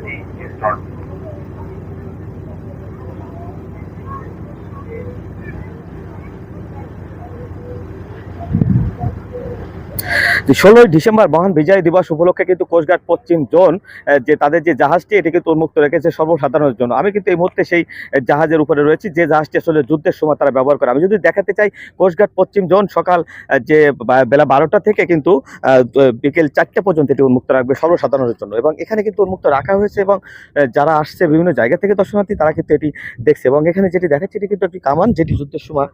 and he, he starts ষোলোই December মহান বিজয় দিবস উপলক্ষে কিন্তু কোস্টগার্ড পশ্চিম জোন যে তাদের যে জাহাজটি, এটি কিন্তু উন্মুক্ত রেখেছে সর্বসাধারণের জন্য। আমি কিন্তু এই মুহূর্তে সেই জাহাজের উপরে রয়েছি, যে জাহাজটি আসলে যুদ্ধের সময় তারা ব্যবহার করে। আমি যদি দেখাতে চাই, কোস্টগার্ড পশ্চিম জোন সকাল যে বেলা বারোটা থেকে কিন্তু বিকেল চারটে পর্যন্ত এটি উন্মুক্ত রাখবে সর্বসাধারণের জন্য। এবং এখানে কিন্তু উন্মুক্ত রাখা হয়েছে এবং যারা আসছে বিভিন্ন জায়গা থেকে দর্শনার্থী, তারা কিন্তু এটি দেখছে। এবং এখানে যেটি দেখাচ্ছে, এটি কিন্তু একটি কামান, যেটি যুদ্ধের সময়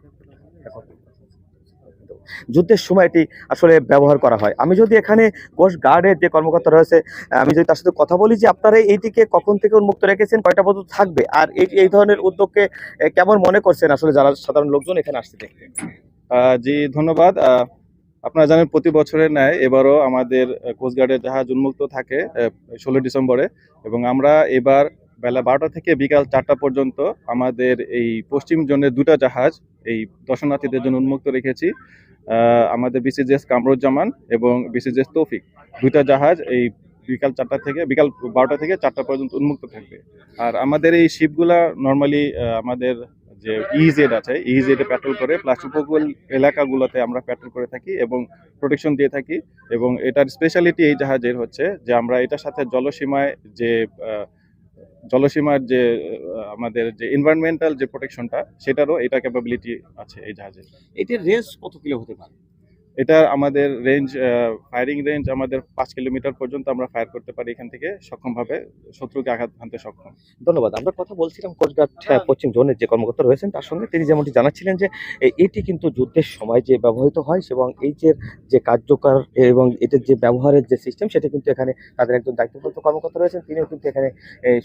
যুদ্ধের সময় এটি আসলে ব্যবহার করা হয়। আমি যদি এখানে কোস্ট গার্ডের যে কর্মকর্তা রয়েছে আমি যদি তার সাথে কথা বলি যে আপনারা এইটিকে কখন থেকে উন্মুক্ত রেখেছেন, কয়টা পর্যন্ত থাকবে? আর এই এই ধরনের উদ্যোগকে কেমন মনে করছেন আসলে যারা সাধারণ লোকজন এখানে আসছে দেখতে? জি, ধন্যবাদ। আপনারা জানেন প্রতি বছরের ন্যায় এবারও আমাদের কোস্টগার্ডের জাহাজ উন্মুক্ত থাকে ষোলো ডিসেম্বরে। এবং আমরা এবার বেলা বারোটা থেকে বিকাল চারটা পর্যন্ত আমাদের এই পশ্চিম জোনের দুটা জাহাজ এই দর্শনার্থীদের জন্য উন্মুক্ত রেখেছি। আমাদের বিসিজিএস কামরুজ্জামান এবং বিসিজিএস তৌফিক দুইটা জাহাজ এই বিকাল চারটা থেকে, বিকাল বারোটা থেকে চারটা পর্যন্ত উন্মুক্ত থাকবে। আর আমাদের এই শিপগুলা নর্মালি আমাদের যে ইজেড আছে ইজেড পেট্রোল করে প্লাস উপকূল এলাকাগুলোতে আমরা পেট্রোল করে থাকি এবং প্রোটেকশন দিয়ে থাকি এবং এটার স্পেশালিটি এই জাহাজের হচ্ছে যে আমরা এটার সাথে জলসীমায় যে জলসীমার যে আমাদের যে এনভায়রনমেন্টাল যে প্রোটেকশনটা সেটারও এটা ক্যাপাবিলিটি আছে এই জাহাজের। এটির রেঞ্জ কত কিলো হতে পারে? এটা আমাদের রেঞ্জ ফায়ারিং রেঞ্জ আমাদের পাঁচ কিলোমিটার পর্যন্ত আমরা ফায়ার করতে পারি এখান থেকে সক্ষমভাবে শত্রুকে আঘাত হানতে সক্ষম। ধন্যবাদ। আমরা কথা বলছিলাম কোস্টগার্ড আহ, পশ্চিম জোনের যে কর্মকর্তা রয়েছেন তার সঙ্গে তিনি যেমনটি জানাচ্ছিলেন যে এটি কিন্তু যুদ্ধের সময় যে ব্যবহৃত হয় এবং এই যে যে কার্যকর এবং এটার যে ব্যবহারের যে সিস্টেম সেটা কিন্তু এখানে তাদের একজন দায়িত্বপ্রাপ্ত কর্মকর্তা রয়েছেন। তিনিও কিন্তু এখানে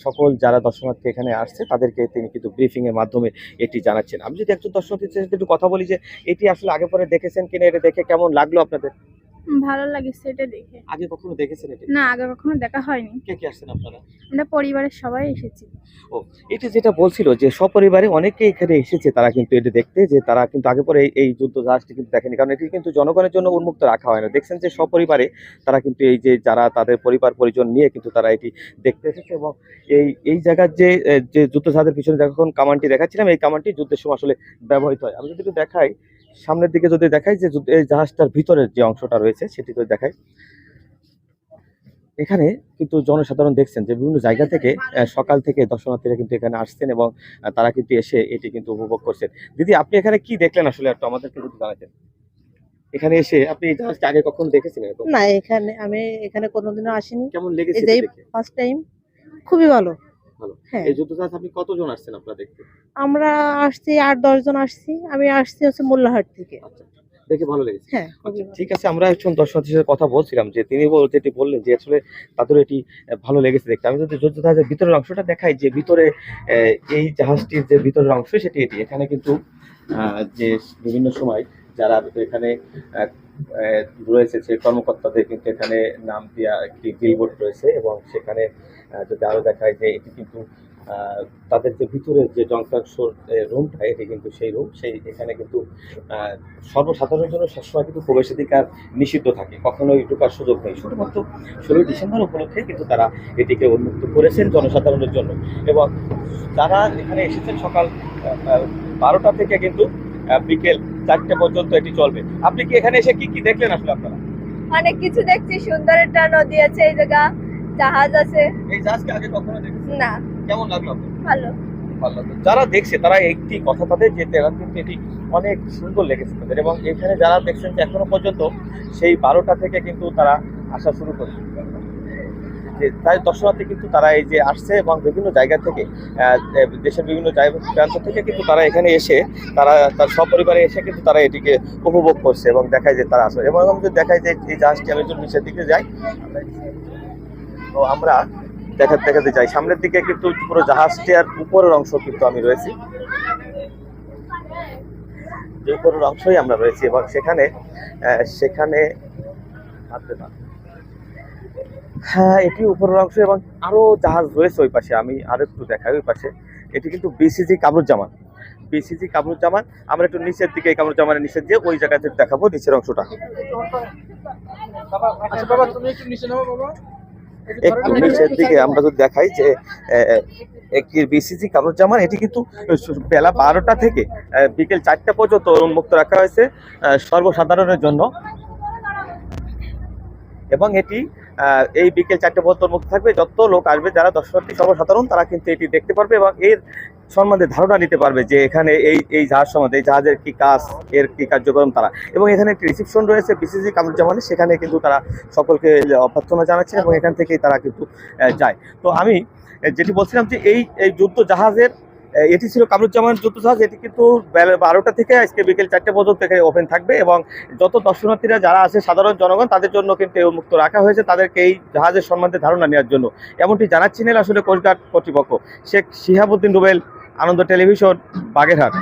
সকল যারা দর্শনার্থী এখানে আসছে তাদেরকে তিনি কিন্তু ব্রিফিংয়ের মাধ্যমে এটি জানাচ্ছেন। আমি যদি একজন দর্শনার্থীর সাথে একটু কথা বলি যে এটি আসলে আগে পরে দেখেছেন কিনা এটা দেখে কেমন লাগল আপনাদের? ভালো লাগছে এটা দেখে। আগে কখনো দেখেছেন এটা? না আগে কখনো দেখা হয়নি। কে কে আসছেন আপনারা? আমরা পরিবারের সবাই এসেছি। এটি যেটা বলছিল যে সপরিবারে অনেকে এখানে এসেছে তারা কিন্তু এটা দেখতে যে তারা কিন্তু আগে পরে এই- এই যুদ্ধ জাহাজটি কিন্তু দেখেনি। কারণ এটি কিন্তু জনগণের জন্য উন্মুক্ত রাখা হয় না। দেখছেন যে সপরিবারে তারা কিন্তু এই যে যারা তাদের পরিবার পরিজন নিয়ে কিন্তু তারা এটি দেখতে এসেছে এবং এই এই জায়গার যে যে যুদ্ধ জাহাজের পিছনে যখন কামানটি দেখাচ্ছিলাম এই কামানটি যুদ্ধের সময় আসলে ব্যবহৃত হয়। আমি যদি একটু দেখাই সামনের দিকে যদি দেখাই যে এই জাহাজটার ভিতরের যে অংশটা রয়েছে সেটি যদি দেখাই। এখানে কিন্তু জনসাধারণ দেখছেন যে বিভিন্ন জায়গা থেকে সকাল থেকে দর্শনার্থীরা কিন্তু এখানে আসছেন এবং তারা কিন্তু এসে এটি কিন্তু উপভোগ করছেন। দিদি আপনি এখানে কি দেখলেন আসলে? একটু আমাদেরকে যদি জানাতেন। এখানে এসে আপনি এই জাহাজটা আগে কখনো দেখেছেন এরকম? না এখানে আমি এখানে কোনোদিনও আসিনি। কেমন লেগেছে? ফার্স্ট টাইম খুবই ভালো। ভালো। হ্যাঁ। এই যুদ্ধ জাহাজ আপনি কতজন আসছেন আপনারা দেখতে? আমরা আসছি আট দশ জন আসছি। আমি আসছি হচ্ছে মোল্লাহাট থেকে। আচ্ছা দেখে ভালো লেগেছে। হ্যাঁ। আচ্ছা ঠিক আছে আমরা একজন দর্শনার্থীর সাথে কথা বলছিলাম যে তিনি যেটি বললেন যে আসলে তাদের এটি ভালো লেগেছে দেখতে। আমি যদি যুদ্ধ জাহাজের ভিতরের অংশটা দেখাই যে ভিতরে এই জাহাজটির যে ভিতরের অংশ সেটি এটি। এখানে কিন্তু আহ, যে বিভিন্ন সময় যারা এখানে রয়েছে, সেই কর্মকর্তাদের কিন্তু এখানে নাম দেওয়া একটি বিলবোর্ড রয়েছে এবং সেখানে যদি আরও দেখায় যে এটি কিন্তু তাদের যে ভিতরের যে যন্ত্রাংশ রুমটা এটি কিন্তু সেই রুম সেই এখানে কিন্তু সর্বসাধারণের জন্য সবসময় কিন্তু প্রবেশাধিকার নিষিদ্ধ থাকে। কখনোই ঢোকার সুযোগ নেই। শুধুমাত্র ষোলোই ডিসেম্বর উপলক্ষে কিন্তু তারা এটিকে উন্মুক্ত করেছেন জনসাধারণের জন্য। এবং তারা এখানে এসেছেন সকাল বারোটা থেকে কিন্তু বিকেল চারটে পর্যন্ত এটি চলবে। আপনি কি এখানে এসে কি কি দেখলেন আসলে আপনারা? অনেক কিছু দেখছি সুন্দর একটা নদী আছে এই জায়গা জাহাজ আছে। এই জাহাজকে আগে কখনো দেখেছেন? না। কেমন লাগল? ভালো। ভালো লাগল। যারা দেখছে তারা একটি কথা তাদের যে তারা কিন্তু এটি অনেক সুন্দর লেগেছে তাদের। এবং এখানে যারা দেখছেন যে এখনও পর্যন্ত সেই বারোটা থেকে কিন্তু তারা আসা শুরু করেছে। যে তাই দর্শনার্থী কিন্তু তারা এই যে আসছে এবং বিভিন্ন জায়গা থেকে দেশের বিভিন্ন জায়গা প্রান্ত থেকে কিন্তু তারা এখানে এসে তারা, তার সপরিবারে এসে কিন্তু তারা এটিকে উপভোগ করছে এবং দেখায় যে তারা আসে এবং আমি যদি দেখায় যে এই জাহাজটি আমি একটু নিচের দিকে যাই, তো আমরা দেখা, দেখাতে চাই। সামনের দিকে কিন্তু পুরো জাহাজটি আর উপরের অংশ কিন্তু আমি রয়েছি। যে উপরের অংশই আমরা রয়েছি এবং সেখানে সেখানে হাতে না। হ্যাঁ এটি উপরের অংশ এবং আরও জাহাজ রয়েছে ওই পাশে। আমি আরও একটু দেখাই ওই পাশে। এটি কিন্তু বিসিজি কামরুজ্জামান। বিসিজি কামরুজ্জামান আমরা একটু নিচের দিকে এই কামরুজ্জামানের নিচের দিয়ে ওই জায়গাতে দেখাবো নিচের অংশটা। আচ্ছা একটু নিচের দিকে আমরা যদি দেখাই যে একটি বিসিসি কামরুজ্জামান এটি কিন্তু বেলা বারোটা থেকে বিকেল চারটা পর্যন্ত উন্মুক্ত রাখা হয়েছে সর্বসাধারণের জন্য। এবং এটি এই বিকেল চারটে পর্যন্ত উন্মুক্ত থাকবে। যত লোক আসবে, যারা দর্শনার্থী সর্বসাধারণ, তারা কিন্তু এটি দেখতে পারবে এবং এর সম্বন্ধে ধারণা নিতে পারবে যে এখানে এই এই জাহাজ সম্বন্ধে, এই জাহাজের কী কাজ, এর কী কার্যক্রম তারা। এবং এখানে একটি রিসেপশন রয়েছে বিসিসি কামরুজ্জামানের, সেখানে কিন্তু তারা সকলকে অভ্যর্থনা জানাচ্ছে এবং এখান থেকেই তারা কিন্তু যায়। তো আমি যেটি বলছিলাম যে এই এই যুদ্ধ জাহাজের এটি ছিল কামরুজ্জামান যুদ্ধজাহাজ এটি কিন্তু বারোটা থেকে আজকে বিকেল চারটে পর্যন্ত এখানে ওপেন থাকবে এবং যত দর্শনার্থীরা যারা আছে, সাধারণ জনগণ, তাদের জন্য কিন্তু এই উন্মুক্ত রাখা হয়েছে তাদেরকে এই জাহাজের সম্বন্ধে ধারণা নেওয়ার জন্য। এমনটি জানাচ্ছিলেন আসলে কোস্টগার্ড কর্তৃপক্ষ। শেখ শিহাবুদ্দিন রুবেল, আনন্দ টেলিভিশন, বাগেরহাট।